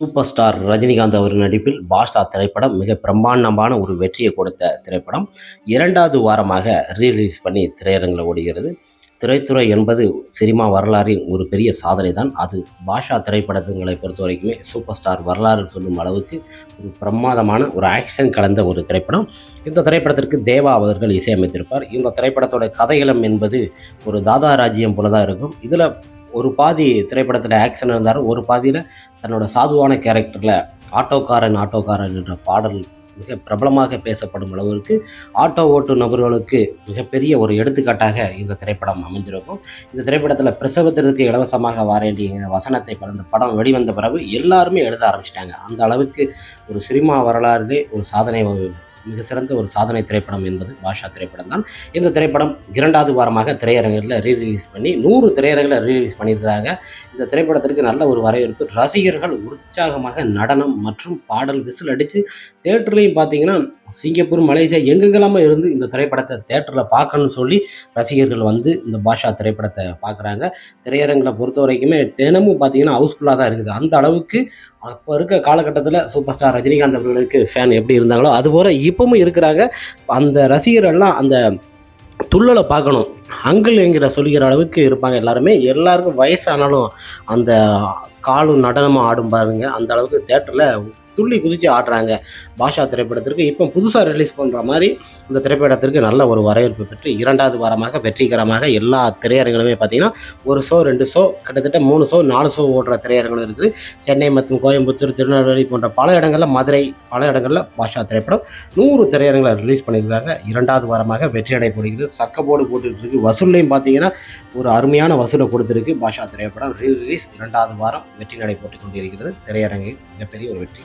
Super star Rajinikanth அவர் நடிப்பில் பாஷா திரைப்படம் மிக பிரம்மாண்டமான ஒரு வெற்றியை கொடுத்த திரைப்படம். இரண்டாவது வாரமாக ரீலீஸ் பண்ணி திரையரங்கில் ஓடுகிறது. திரைத்துறை என்பது சினிமா வரலாறின் ஒரு பெரிய சாதனை தான் அது பாஷா திரைப்படங்களை பொறுத்த வரைக்குமே சூப்பர் ஸ்டார் வரலாறு சொல்லும் அளவுக்கு ஒரு பிரமாதமான ஒரு ஆக்ஷன் கலந்த ஒரு திரைப்படம். இந்த திரைப்படத்திற்கு தேவா அவர்கள் இசையமைத்திருப்பார். இந்த திரைப்படத்தோட கதைகளம் என்பது ஒரு தாதா ராஜ்யம் போல தான் இருக்கும். இதில் ஒரு பாதி திரைப்படத்தில் ஆக்ஷன் இருந்தார் ஒரு பாதியில் தன்னோட சாதுவான கேரக்டரில் ஆட்டோக்காரன் ஆட்டோக்காரன் என்ற பாடல் மிக பிரபலமாக பேசப்படும் அளவிற்கு ஆட்டோ ஓட்டு நபர்களுக்கு மிகப்பெரிய ஒரு எடுத்துக்காட்டாக இந்த திரைப்படம் அமைஞ்சிருக்கும் இந்த திரைப்படத்தில் பிரசவத்திற்கு இலவசமாக வாரேண்டிய வசனத்தை பிறந்த படம் வெளிவந்த பிறகு எல்லாருமே எழுத ஆரம்பிச்சிட்டாங்க. அந்த அளவுக்கு ஒரு சினிமா வரலாறுலே ஒரு சாதனை மிக சிறந்த ஒரு சாதனை திரைப்படம் என்பது பாஷா திரைப்படம் தான். இந்த திரைப்படம் இரண்டாவது வாரமாக திரையரங்கில் ரீரிலீஸ் பண்ணி நூறு திரையரங்கில் ரீரிலீஸ் பண்ணியிருக்கிறாங்க. இந்த திரைப்படத்திற்கு நல்ல ஒரு வரவேற்பு. ரசிகர்கள் உற்சாகமாக நடனம் மற்றும் பாடல் விசில் அடித்து தேட்டர்லேயும் பார்த்தீங்கன்னா சிங்கப்பூர் மலேசியா எங்கெங்கெல்லாமோ இருந்து இந்த திரைப்படத்தை தேட்டரில் பார்க்கணும்னு சொல்லி ரசிகர்கள் வந்து இந்த பாஷா திரைப்படத்தை பார்க்குறாங்க. திரையரங்களை பொறுத்த வரைக்குமே தினமும் பார்த்தீங்கன்னா ஹவுஸ்ஃபுல்லாக தான் இருக்குது. அந்த அளவுக்கு அப்போ இருக்க காலகட்டத்தில் சூப்பர் ஸ்டார் ரஜினிகாந்த் அவர்களுக்கு ஃபேன் எப்படி இருந்தாங்களோ அதுபோல் இப்பவும் இருக்கிறாங்க. அந்த ரசிகர்கள்லாம் அந்த துள்ளலை பார்க்கணும். அங்கிள் என்கிற சொல்லிக்கிற அளவுக்கு இருப்பாங்க எல்லாருமே. எல்லாருக்கும் வயசானாலும் அந்த காலும் நடனமும் ஆடும் பாருங்க. அந்த அளவுக்கு தேட்டரில் துள்ளி குதித்து ஆடுறாங்க பாஷா திரைப்படத்திற்கு. இப்போ புதுசாக ரிலீஸ் பண்ணுற மாதிரி இந்த திரைப்படத்திற்கு நல்ல ஒரு வரவேற்பு பெற்று இரண்டாவது வாரமாக வெற்றிகரமாக எல்லா திரையரங்களுமே பார்த்திங்கன்னா ஒரு ஷோ ரெண்டு ஷோ கிட்டத்தட்ட மூணு ஷோ நாலு ஷோ ஓடுற திரையரங்களும் இருக்குது. சென்னை மற்றும் கோயம்புத்தூர் திருநெல்வேலி போன்ற பல இடங்களில் மதுரை பல இடங்களில் பாஷா திரைப்படம் நூறு திரையரங்களை ரிலீஸ் பண்ணியிருக்காங்க. இரண்டாவது வாரமாக வெற்றி அடைப்படுகிறது சக்கப்போடு போட்டுருக்கு வசூல்லையும் பார்த்தீங்கன்னா ஒரு அருமையான வசூலை கொடுத்துருக்கு பாஷா திரைப்படம். ரீ ரிலீஸ் இரண்டாவது வாரம் வெற்றி நடை போட்டு கொண்டிருக்கிறது. திரையரங்கில் மிகப்பெரிய ஒரு வெற்றி.